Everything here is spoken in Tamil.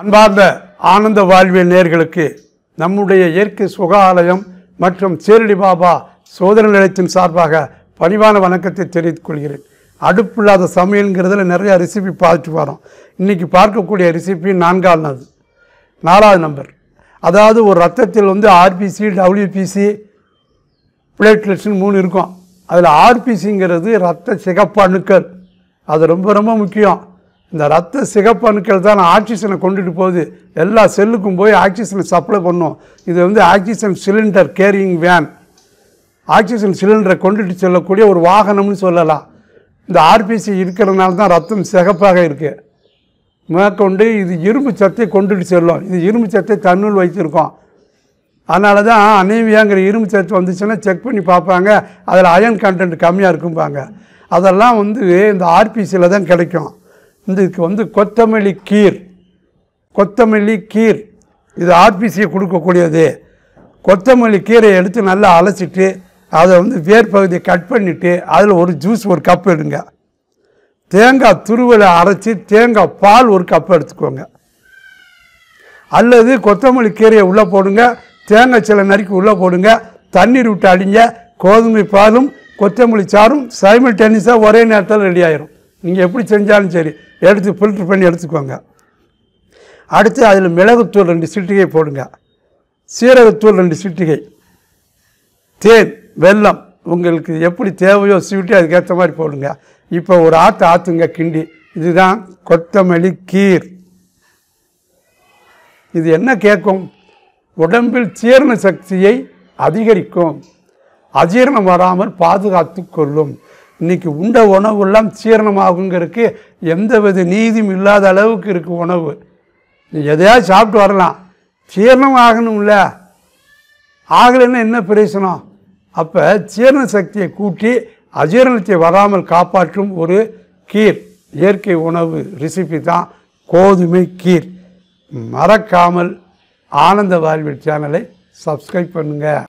அன்பார்ந்த ஆனந்த வாழ்வியல் நேர்களுக்கு நம்முடைய இயற்கை சுகாலயம் மற்றும் சேரடி பாபா சோதனை நிலையத்தின் சார்பாக பணிவான வணக்கத்தை தெரிவித்துக் கொள்கிறேன். அடுப்பில்லாத சமையல்ங்கிறதுல நிறைய ரெசிபி பார்த்துட்டு வரோம். இன்றைக்கி பார்க்கக்கூடிய ரெசிபி நான்காவது நாலாவது நம்பர் அதாவது ஒரு ரத்தத்தில் வந்து ஆர்பிசி டபிள்யூபிசி பிளேட்லெட்ஸ்னு மூணு இருக்கும். அதில் ஆர்பிசிங்கிறது ரத்த சிகப்பு அணுக்கள் அது ரொம்ப ரொம்ப முக்கியம். இந்த ரத்த சிகப்பணுக்கள் தான் ஆக்சிஜனை கொண்டுட்டு போகுது. எல்லா செல்லுக்கும் போய் ஆக்சிஜனை சப்ளை பண்ணும். இது வந்து oxygen cylinder carrying van. Oxygen சிலிண்டரை கொண்டுட்டு செல்லக்கூடிய ஒரு வாகனம்னு சொல்லலாம். இந்த ஆர்பிசி இருக்கிறதுனால தான் ரத்தம் சிகப்பாக இருக்குது மேற்கொண்டு இது இரும்பு சத்தை கொண்டுட்டு செல்லும். இது இரும்பு சத்தை தன்னுள் வைத்திருக்கோம். அதனால தான் அனீமியாங்கிற இரும்பு சத்து வந்துச்சுன்னா செக் பண்ணி பார்ப்பாங்க. அதில் அயன் கண்டென்ட் கம்மியாக இருக்கும்பாங்க. அதெல்லாம் வந்து இந்த ஆர்பிசியில் தான் கிடைக்கும். இதுக்கு வந்து கொத்தமல்லி கீர். கொத்தமல்லி கீர். இது ஆர்பிசியை கொடுக்கக்கூடியது. கொத்தமல்லி கீரை எடுத்து நல்லா அலசிட்டு அதை வந்து வேர் பகுதியை கட் பண்ணிவிட்டு அதில் ஒரு ஜூஸ் ஒரு கப் எடுங்க. தேங்காய் துருவலை அரைச்சி தேங்காய் பால் ஒரு கப் எடுத்துக்கோங்க. அல்லது கொத்தமல்லி கீரையை உள்ளே போடுங்க. தேங்காய் சில நறுக்கி உள்ளே போடுங்க. தண்ணீர் விட்டு அடிங்க. கோதுமை பாலும் கொத்தமல்லி சாறும் டென்னிஸாக ஒரே நேரத்தில் ரெடி ஆயிரும். நீங்கள் எப்படி செஞ்சாலும் சரி. எடுத்து ஃபில்ட்ரு பண்ணி எடுத்துக்கோங்க. அடுத்து அதில் மிளகுத்தூள் ரெண்டு சிட்டிகை போடுங்க. சீரகத்தூள் ரெண்டு சிட்டிகை. தேன் வெல்லம் உங்களுக்கு எப்படி தேவையோ சீட்டி அதுக்கேற்ற மாதிரி போடுங்க. இப்போ ஒரு ஆற்று ஆற்றுங்க கிண்டி. இதுதான் கொத்தமல்லி கீர். இது என்ன கேட்கும்? உடம்பில் ஜீரண சக்தியை அதிகரிக்கும். அஜீரணம் வராமல் பாதுகாத்து கொள்ளும். இன்னைக்கு உண்ட உணவுலாம் சீரணமாகுங்கிறதுக்கு எந்த வித நீதியும் இல்லாத அளவுக்கு இருக்கு உணவு. நீ எதையாவது சாப்பிட்டு வரலாம். ஜீரணம் ஆகணும்ல ஆகலைன்னா என்ன பிரயோசனம்? அப்போ ஜீரண சக்தியை கூட்டி அஜீரணத்தை வராமல் காப்பாற்றும் ஒரு கீர். இயற்கை உணவு ரெசிபி தான் கோதுமை கீர். மறக்காமல் ஆனந்த வாழ்வில் சேனலை சப்ஸ்கிரைப் பண்ணுங்கள்